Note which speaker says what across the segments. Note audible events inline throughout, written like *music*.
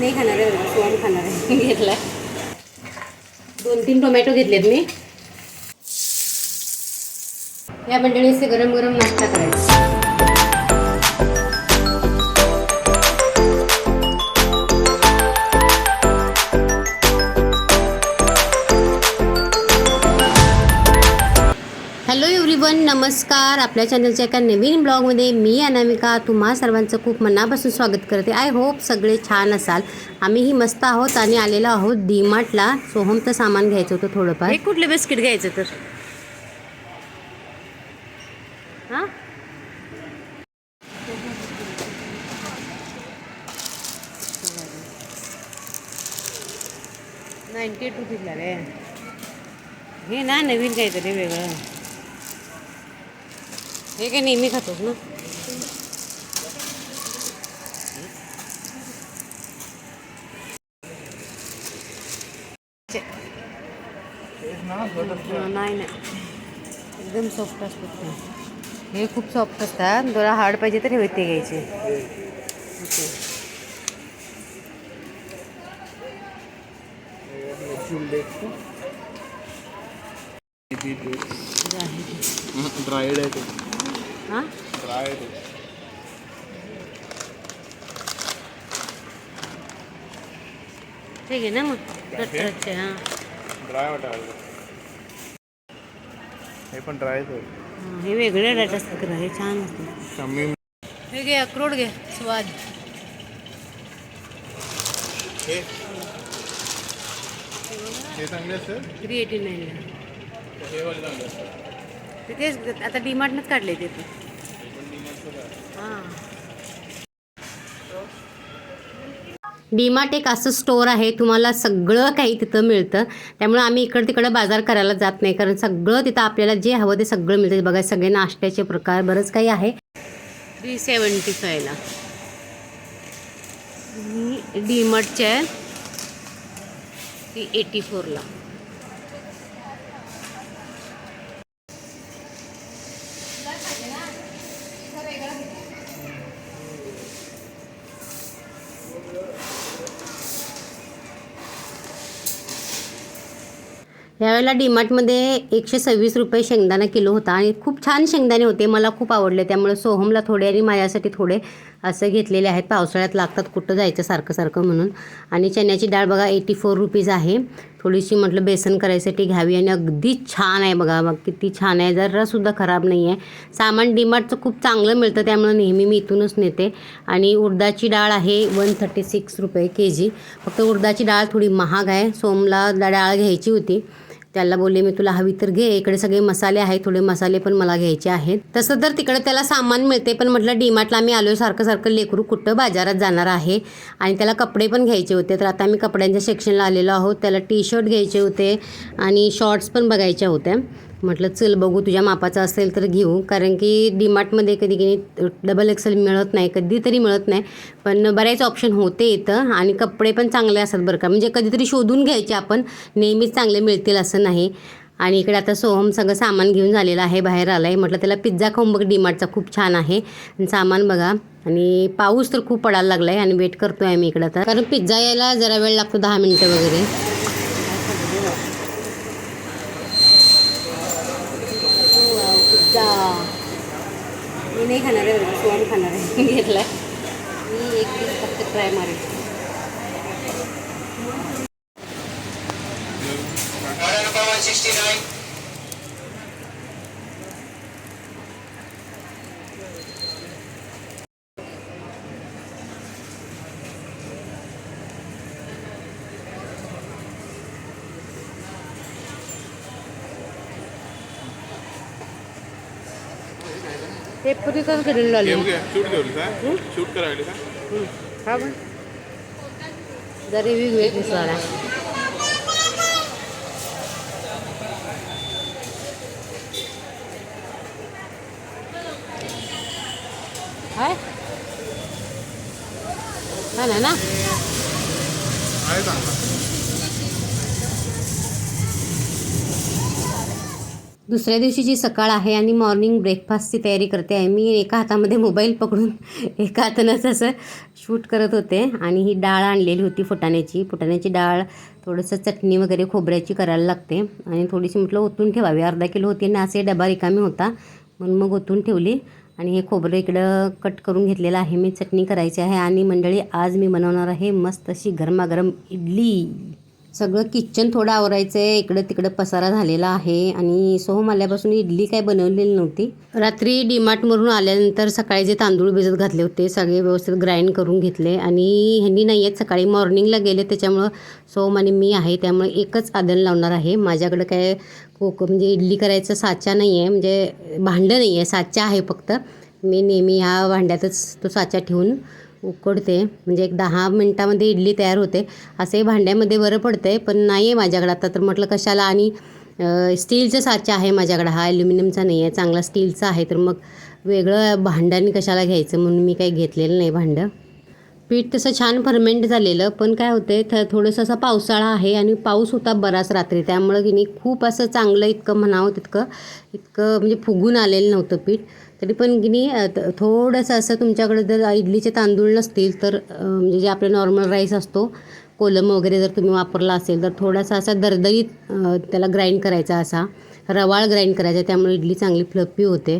Speaker 1: मी नाही खाणार आहे सोहम खाणार आहे. *laughs* घेतला दोन तीन टोमॅटो घेतलेत मी. या मंडळीचे गरम गरम नाश्ता करायचा. नमस्कार. आपल्या चॅनलच्या एका नवीन ब्लॉगमध्ये मी अनामिका तुम्हा सर्वांचं खूप मनापासून स्वागत करते. आय होप सगळे छान असाल. आम्हीही मस्त आहोत आणि आलेलो आहोत डीमार्टला. सोहमचं सामान घ्यायचं होतं थोडंफार. कुठले बिस्किट घ्यायचं तर? हां? नाईन्टी एट रुपीजला रे. हे ना नवीन काहीतरी वेगळं. हे काय नेहमी खातोस ना? नाही नाही. एकदम सॉफ्ट असतात ते. हे खूप सॉफ्ट असतात. थोडा हार्ड पाहिजे तर हे ते घ्यायचे. ओके.
Speaker 2: ड्राईड आहे ते.
Speaker 1: हां? ठीक आहे ना मग. कटरचे हां.
Speaker 2: ड्राय हे पण ड्रायच
Speaker 1: हां, वेगळे डाट असतात हे छान असतात
Speaker 2: कमी.
Speaker 1: हे घे अक्रोड घे स्वाद. थ्री एटी नाईनला
Speaker 2: हे वाले चांगले असतात
Speaker 1: ते तेच आता डीमार्टनंच काढले ते हां. डीमार्ट एक असं स्टोअर आहे तुम्हाला सगळं काही तिथं मिळतं. त्यामुळे आम्ही इकडं तिकडं बाजार करायला जात नाही कारण सगळं तिथं आपल्याला जे हवं ते सगळं मिळतं. बघा सगळे नाश्त्याचे प्रकार बरंच काही आहे. थ्री सेवन्टी फायला डीमार्टच्या आहे ती एटी फोरला यावेळेला डीमार्टमध्ये एकशे सव्वीस रुपये शेंगदाणा किलो होता आणि खूप छान शेंगदाणे होते मला खूप आवडले. त्यामुळे सोहमला थोडे आणि माझ्यासाठी थोडे असं घेतलेले आहेत. पावसाळ्यात लागतात कुठं जायचं सारखं सारखं म्हणून. आणि चण्याची डाळ बघा एटी फोर रुपीज आहे. थोडीशी म्हटलं बेसन करायसाठी घ्यावी आणि अगदी छान आहे बघा बघ किती छान आहे. जरासुद्धा खराब नाही आहे सामान डीमार्टचं खूप चांगलं मिळतं त्यामुळे नेहमी मी इथूनच नेते. आणि उडदाची डाळ आहे वन थर्टी सिक्स रुपये के जी फक्त उडदाची डाळ थोडी महाग आहे. सोमला डाळ घ्यायची होती. त्याला बोलले मी तुला हवी तर घे इकडे सगळे मसाले आहेत थोडे मसाले पण मला घ्यायचे आहेत. तसं तर तिकडे त्याला सामान मिळते पण म्हटलं डीमार्टला आम्ही आलो सारखं सारखं लेकरू कुठं बाजारात जाणार आहे? आणि त्याला कपडे पण घ्यायचे होते. तर आता आम्ही कपड्यांच्या सेक्शनला आलेलो आहोत. त्याला टी शर्ट घ्यायचे होते आणि शॉर्ट्स पण बघायच्या होत्या. म्हटलं चल बघू तुझ्या मापाचं असेल तर घेऊ. कारण की डीमार्टमध्ये कधी कधी डबल एक्सेल मिळत नाही कधीतरी मिळत नाही. पण बरेच ऑप्शन होते इथं आणि कपडे पण चांगले असतात बरं का. म्हणजे कधीतरी शोधून घ्यायचे आपण नेहमीच चांगले मिळतील असं नाही. आणि इकडे आता सोहम सगळं सामान घेऊन झालेलं आहे बाहेर आलं आहे म्हटलं त्याला पिझ्झा खाऊन बघ डीमार्टचा खूप छान आहे. सामान बघा. आणि पाऊस तर खूप पडायला लागला आहे आणि वेट करतो आहे मी इकडं आता. कारण पिझ्झा यायला जरा वेळ लागतो दहा मिनटं वगैरे. पिझ्झा मी नाही खाणार आहे बरं, सोहम खाणार आहे. *laughs* घेतला मी एक पीस फक्त ट्राय मारेल
Speaker 3: सिक्स्टी नाईन 169.
Speaker 1: ते पुरी कसं केलेलं लावले
Speaker 2: घेऊ घ्या शूट घेऊ का शूट करायला का
Speaker 1: हा? पण जरा घे दिसला हाय. हा ना ना? दुसऱ्या दिवशीची सकाळ आहे आणि मॉर्निंग ब्रेकफास्टची तयारी करते आहे मी एका हातामध्ये मोबाईल पकडून *laughs* एका हातानंच असं शूट करत होते. आणि ही डाळ आणलेली होती फुटाण्याची. फुटाण्याची डाळ थोडंसं चटणी वगैरे खोबऱ्याची करायला लागते. आणि थोडीशी म्हटलं ओतून ठेवावी. अर्धा किलो होती आणि असे डबा रिकामी होता. म्हणून मग ओतून ठेवली. आणि हे खोबरं इकडं कट करून घेतलेलं आहे. मी चटणी करायची आहे. आणि मंडळी आज मी बनवणार आहे मस्त अशी गरमागरम इडली. सगळं किचन थोडं आवरायचं आहे इकडं तिकडं पसारा झालेला आहे. आणि सोहम आल्यापासून इडली काय बनवलेली नव्हती. रात्री डीमार्टमधून आल्यानंतर सकाळी जे तांदूळ भिजत घातले होते सगळे व्यवस्थित ग्राइंड करून घेतले. आणि ह्यांनी नाही आहेत सकाळी मॉर्निंगला गेले. त्याच्यामुळं सोहम आणि मी आहे. त्यामुळे एकच आदन लावणार आहे. माझ्याकडं काय कोक म्हणजे इडली करायचं साचा नाही आहे म्हणजे भांडं नाही आहे साचा आहे फक्त. मी नेहमी ह्या भांड्यातच तो साचा ठेवून उकडते. म्हणजे एक दहा मिनटामध्ये इडली तयार होते. असंही भांड्यामध्ये बरं पडतं आहे पण नाही आहे माझ्याकडं आता. तर म्हटलं कशाला? आणि स्टीलचं स्टीलचा साचा आहे माझ्याकडं. हा ॲल्युमिनियमचा नाही आहे चांगला स्टीलचा आहे. तर मग वेगळं भांड्याने कशाला घ्यायचं? म्हणून मी काही घेतलेलं नाही भांडं. पीठ तसं छान फर्मेंट झालेलं पण काय होते थ थोडंसं असा पावसाळा आहे आणि पाऊस होता बराच रात्री. त्यामुळं की नाही खूप असं चांगलं इतकं म्हणावं तितकं इतकं म्हणजे फुगून आलेलं नव्हतं पीठ. तरी पण की नाही थोडंसं असं तुमच्याकडे जर इडलीचे तांदूळ नसतील तर म्हणजे जे आपलं नॉर्मल राईस असतो कोलम वगैरे जर तुम्ही वापरला असेल तर थोडासा असा दरदरीत त्याला ग्राइंड करायचा असा रवाळ ग्राइंड करायचा त्यामुळे इडली चांगली फ्लपी होते.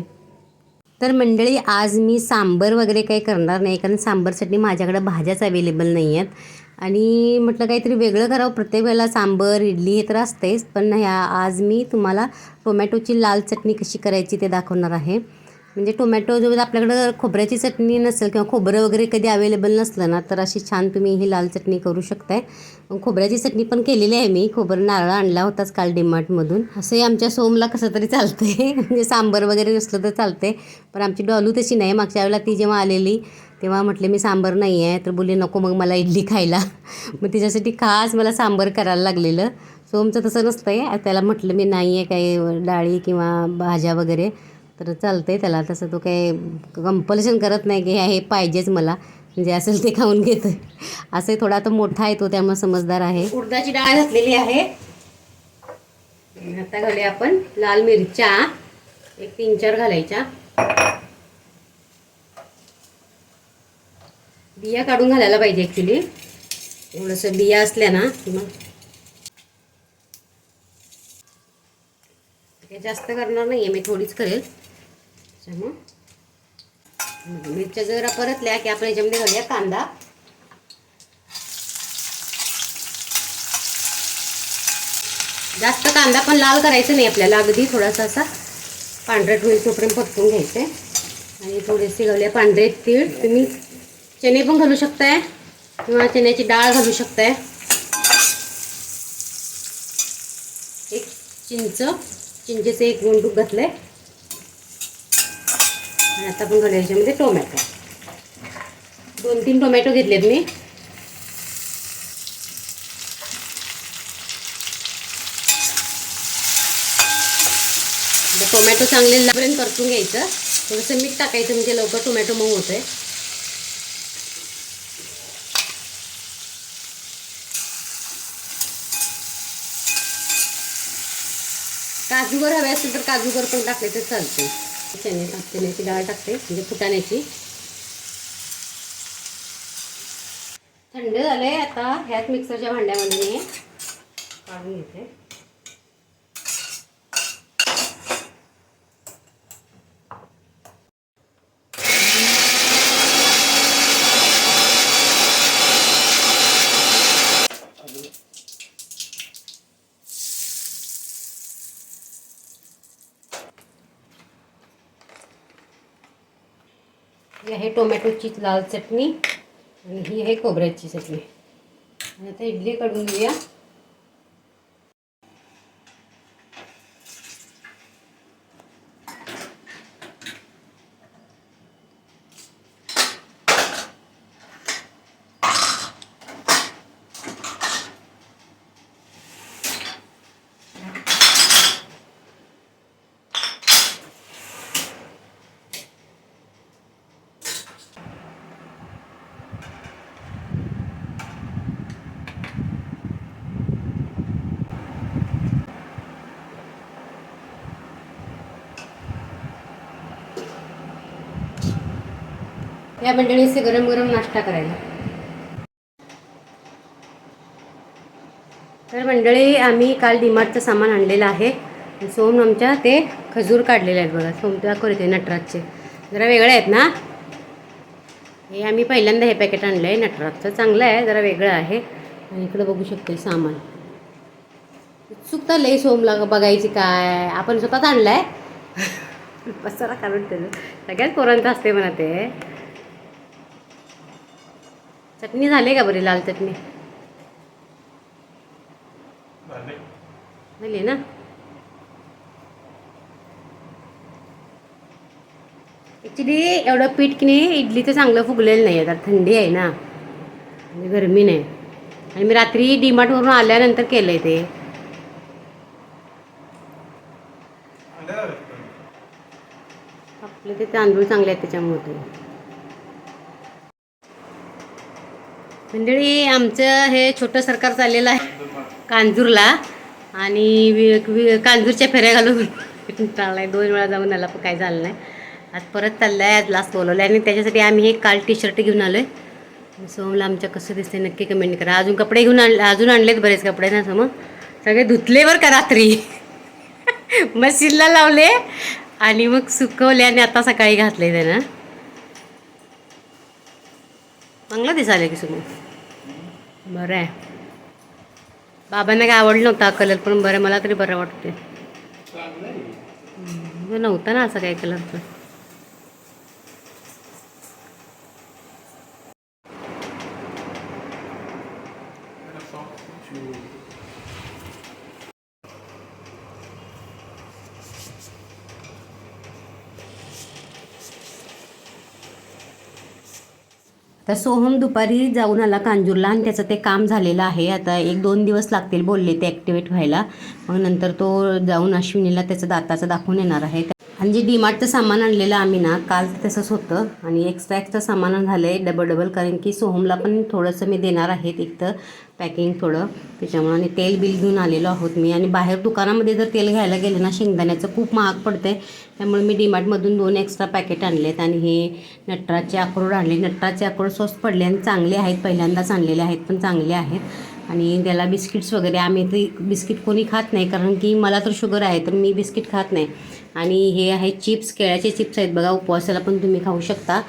Speaker 1: तर मंडळी आज मी सांबर वगैरे काही करणार नाही कारण सांबरसाठी माझ्याकडे भाज्याच अवेलेबल नाही आहेत आणि म्हटलं काहीतरी वेगळं करावं प्रत्येक वेळेला सांबर इडली हे तर असतेच पण ह्या आज मी तुम्हाला टोमॅटोची लाल चटणी कशी करायची ते दाखवणार आहे. म्हणजे टोमॅटो जो आपल्याकडं खोबऱ्याची चटणी नसेल किंवा खोबरं वगैरे कधी अवेलेबल नसलं ना तर अशी छान तुम्ही ही लाल चटणी करू शकताय. मग खोबऱ्याची चटणी पण केलेली आहे मी. खोबरं नारळ आणला होताच काल डिमार्टमधून. असंही आमच्या सोमला कसं तरी चालते *laughs* म्हणजे सांबर वगैरे नसलं तर चालते पण आमची डॉलू तशी नाही. मागच्या वेळेला ती जेव्हा आलेली तेव्हा म्हटले मी सांबर नाही आहे तर बोलले नको मग मला इडली खायला. *laughs* मग तिच्यासाठी खास मला सांबर करायला लागलेलं. सोमचं तसं नसतं आहे त्याला म्हटलं मी नाही आहे काही डाळी किंवा भाज्या वगैरे. तर चालतं आहे त्याला तसं तो काही कंपल्शन करत नाही की हे पाहिजेच मला. म्हणजे असेल ते खाऊन घेतं. असं थोडा आता मोठा आहे तो त्यामुळे समजदार आहे. उडदाची डाळ घातलेली आहे. आता घालूया आपण लाल मिरच्या. एक तीन चार घालायच्या. बिया काढून घालायला पाहिजे ॲक्च्युली थोडंसं बिया असल्या ना मग हे जास्त करणार नाही आहे मी थोडीच करेल. त्याच्यामुळं मिरच्या जरा परतल्या की आपण याच्यामध्ये घालूया कांदा. जास्त कांदा पण लाल करायचं नाही आपल्याला अगदी थोडासा असा पांढरट होईल तोपर्यंत परतून घ्यायचे आणि थोडेसे घालूया पांढरे तीळ. तुम्ही चणे पण घालू शकताय किंवा चण्याची डाळ घालू शकताय. एक चिंच चिंचेचं एक गुंडूक घातलंय. आहे आता आपण घालूया याच्यामध्ये टोमॅटो. दोन तीन टोमॅटो घेतलेत मी. टोमॅटो चांगले लापर्यंत परतून घ्यायचं. थोडंसं मीठ टाकायचं म्हणजे लवकर टोमॅटो मऊ आहे काजूगर हवे असेल तर काजूगर पण टाकले तर चालते चणे टाक चण्याची डाळ टाकते म्हणजे फुटाण्याची. थंड झालंय आता ह्याच मिक्सरच्या भांड्यामध्ये मी काढून घेते. ही आहे टोमॅटोची लाल चटणी आणि ही आहे खोबऱ्याची चटणी. आणि आता इडली काढून घेऊया. या मंडळीचे गरम गरम नाश्ता करायला. तर मंडळी आम्ही काल डीमार्टचं सामान आणलेलं आहे. सोम आमच्या ते खजूर काढलेले आहेत बघा. सोम दाखवले ते नटराजचे. जरा वेगळे आहेत ना? हे आम्ही पहिल्यांदा हे पॅकेट आणलं आहे नटराजचं. चांगलं आहे जरा वेगळं आहे. आणि इकडं बघू शकतो सामान. उत्सुकता लई सोमला बघायची काय? आपण स्वतःच आणलं आहे *laughs* पसारा काढून त्याचं. सगळ्याच पोरांचं असते म्हणा ते. चटणी झाली का बरी लाल चटणी? झाली. ना? ॲक्च्युली एवढं पीठ की नाही इडलीचं चांगलं फुगलेलं नाही आहे तर थंडी आहे ना. आणि गरमी नाही. आणि मी रात्री डीमार्टवरून आल्यानंतर केलं आहे ते आपले ते तांदूळ चांगले आहेत त्याच्यामुळे मंडळी आमचं हे छोटं सरकार चाललेलं आहे कांजूरला आणि वि- वि- कांजूरच्या फेऱ्या घालून *laughs* चालला आहे दोन वेळा जाऊन आला पण काय झालं नाही. आज परत चाललं आहे आज लास्ट बोलवलं आहे आणि त्याच्यासाठी आम्ही हे काल टी शर्ट घेऊन आलो आहे सोमला आमच्या कसं दिसते नक्की कमेंट करा. अजून कपडे घेऊन आणले अजून आणलेत बरेच कपडे ना समोर सगळे धुतले बरं का रात्री? *laughs* मशीनला लावले आणि मग सुकवले आणि आता सकाळी घातले त्यानं. चांगला दिसायला की सगळं. बरं आहे. बाबांना काय आवडलं नव्हता कलर पण बरं मला तरी बरं वाटते नव्हता ना असं कलर कलरचं तर सोहम दुपारी जाऊन आला कांजूरला आणि त्याचं ते काम झालेलं आहे. आता एक दोन दिवस लागतील बोलले ते ॲक्टिवेट व्हायला. मग नंतर तो जाऊन अश्विनीला त्याचं दाताचं दाखवून येणार आहे. आणि जे डीमार्टचं सामान आणलेलं आम्ही ना काल तसंच होतं. आणि एक्स्ट्रा एक्स्ट्रा सामान झालं आहे डबल डबल कारण की सोहमला पण थोडंसं मी देणार आहे एक तर पॅकिंग थोडं. त्याच्यामुळं आणि तेल बिल घेऊन आलेलो आहोत मी. आणि बाहेर दुकानामध्ये जर तेल घ्यायला गेलं ना शेंगदाण्याचं खूप महाग पडतं आहे त्यामुळे मी डीमार्टमधून दोन एक्स्ट्रा पॅकेट आणले आहेत आणि हे नटराजचे अक्रोड आणले. नटराजचे अक्रोड स्वस्त पडले आणि चांगले आहेत. पहिल्यांदाच आणलेले आहेत पण चांगले आहेत. आणि त्याला बिस्किट्स वगैरे आम्ही ते बिस्किट कोणी खात नाही कारण की मला तर शुगर आहे तर मी बिस्किट खात नाही. आणि हे आहे चिप्स केळ्याचे चिप्स आहेत बघा उपवासाला पण तुम्ही खाऊ शकता.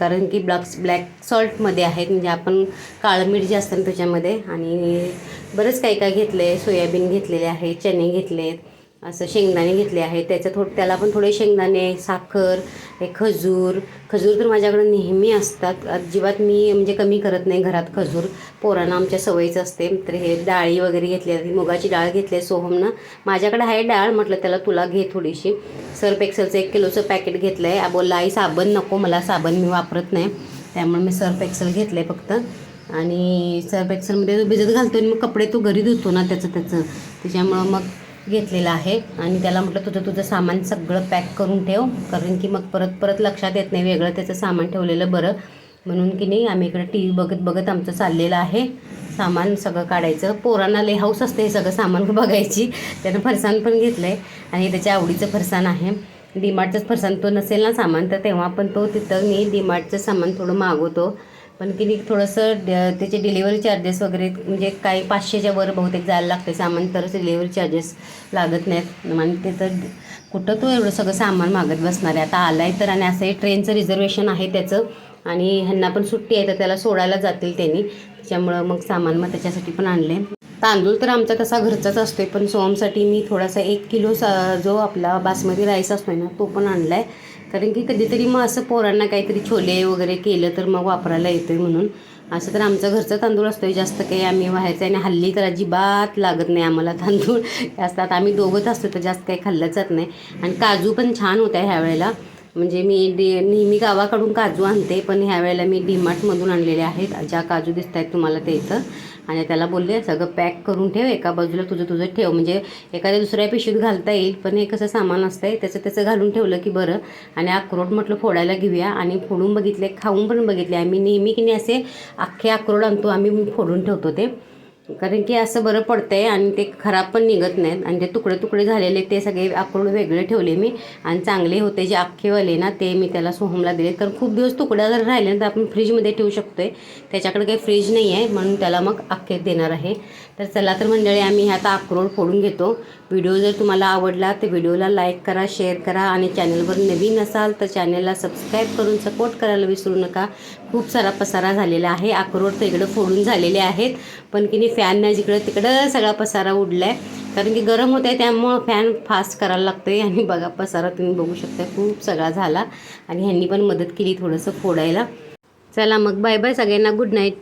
Speaker 1: कारण की ब्लॅक ब्लॅक सॉल्टमध्ये आहेत म्हणजे आपण काळं मीठ जे असतं ना त्याच्यामध्ये. आणि बरंच काही काय घेतलं आहे सोयाबीन घेतलेले आहे चणे घेतले आहेत असं शेंगदाणे घेतले आहे त्याचं थोडं त्याला पण थोडे शेंगदाणे साखर हे खजूर. खजूर तर माझ्याकडं नेहमी असतात. अजिबात मी म्हणजे कमी करत नाही घरात खजूर. पोरांना आमच्या सवयीचं असते. तर हे डाळी वगैरे घेतली आहे मुगाची डाळ घेतली आहे सोहमनं. माझ्याकडे आहे डाळ. म्हटलं त्याला तुला घे थोडीशी. सर्फ एक्सेलचं एक किलोचं पॅकेट घेतलं आहे बोलला आई साबण नको. मला साबण मी वापरत नाही. त्यामुळे मी सर्फ एक्सेल घेतलं आहे फक्त. आणि सर्फ एक्सेलमध्ये भिजत घालतो आणि मग कपडे तो घरी धुतो ना त्याचं त्याचं. त्याच्यामुळं मग घेतलेला आहे. आणि त्याला म्हटलं तुझं तुझं सामान सगळं पॅक करून ठेव. कारण की मग परत परत लक्षात येत नाही वेगळं त्याचं सामान ठेवलेलं बरं. म्हणून की नाही आम्ही इकडं टी व्ही बघत बघत आमचं चाललेलं आहे. सामान सगळं काढायचं. पोरांना लेहाऊस असते हे सगळं सामान *laughs* बघायची. त्यानं फरसाण पण घेतलं आहे आणि त्याच्या आवडीचं फरसाण आहे. डीमार्टचंच फरसाण तो नसेल ना सामान तर तेव्हा पण तो तिथं मी डीमार्टचं सामान थोडं मागवतो. पण की नाही थोडंसं ड- त्याचे डिलिव्हरी चार्जेस वगैरे म्हणजे काही पाचशेच्या वर बहुतेक जायला लागते सामान तरच डिलिव्हरी चार्जेस लागत नाहीत. आणि ते तर कुठं तो एवढं सगळं सामान मागत बसणार आहे. आता आला आहे तर आणि असंही ट्रेनचं रिझर्वेशन आहे त्याचं. आणि ह्यांना पण सुट्टी आहे तर त्याला सोडायला जातील त्यांनी. त्याच्यामुळं मग सामान मग त्याच्यासाठी पण आणले तांदूळ तर आमचा तसा घरचाच असतो आहे पण सोमसाठी मी थोडासा एक किलो सा जो आपला बासमती राईस असतो आहे ना तो पण आणला आहे कारण की कधीतरी मग असं पोरांना काहीतरी छोले वगैरे केलं तर मग वापरायला येतो आहे म्हणून. असं तर आमचा घरचा तांदूळ असतो जास्त काही आम्ही व्हायचं आणि हल्ली तर अजिबात लागत नाही आम्हाला तांदूळ. *laughs* जास्त आता आम्ही दोघंच असतो तर जास्त काही खाल्लं जात नाही. आणि काजू पण छान होत्या ह्या वेळेला. म्हणजे मी डी नेहमी गावाकडून काजू आणते पण ह्या वेळेला मी डीमार्टमधून आणलेले आहेत. ज्या काजू दिसत आहेत तुम्हाला ते इथं. आणि त्याला बोलले सगळं पॅक करून ठेव एका बाजूला तुझं तुझं ठेव. म्हणजे एखाद्या दुसऱ्या पिशवीत घालता येईल पण हे कसं सामान असतंय त्याचं त्याचं घालून ठेवलं की बरं. आणि अक्रोड म्हटलं फोडायला घेऊया. आणि फोडून बघितले खाऊन पण बघितले. आम्ही नेहमी की नाही असे अख्खे अक्रोड आणतो आम्ही फोडून ठेवतो ते. कारण की असं बरं पडतं आहे आणि ते खराब पण निघत नाहीत. आणि ते तुकडे तुकडे झालेले ते सगळे आकडून वेगळे ठेवले मी. आणि चांगले होते जे अख्खेवाले ना ते मी त्याला सोहमला दिले. तर खूप दिवस तुकड्या जर राहिले तर आपण फ्रीजमध्ये ठेवू शकतो आहे त्याच्याकडे काही फ्रीज नाही आहे म्हणून त्याला मग अख्खे देणार आहे. तर चला तर मंडळी आम्ही ह्या आता अक्रोड फोडून घेतो. व्हिडिओ जर तुम्हाला आवडला तर व्हिडिओला लाईक करा शेअर करा. आणि चॅनलवर नवीन असाल तर चॅनलला सबस्क्राईब करून सपोर्ट करायला विसरू नका. खूप सारा पसारा झालेला आहे. अक्रोड तर इकडं फोडून झालेले आहेत. पण की नाही फॅननं जिकडं तिकडं सगळा पसारा उडला आहे कारण की गरम होत आहे त्यामुळं फॅन फास्ट करायला लागतो आहे आणि बघा पसारा तुम्ही बघू शकता खूप सगळा झाला. आणि ह्यांनी पण मदत केली थोडंसं फोडायला. चला मग बाय बाय सगळ्यांना. Good night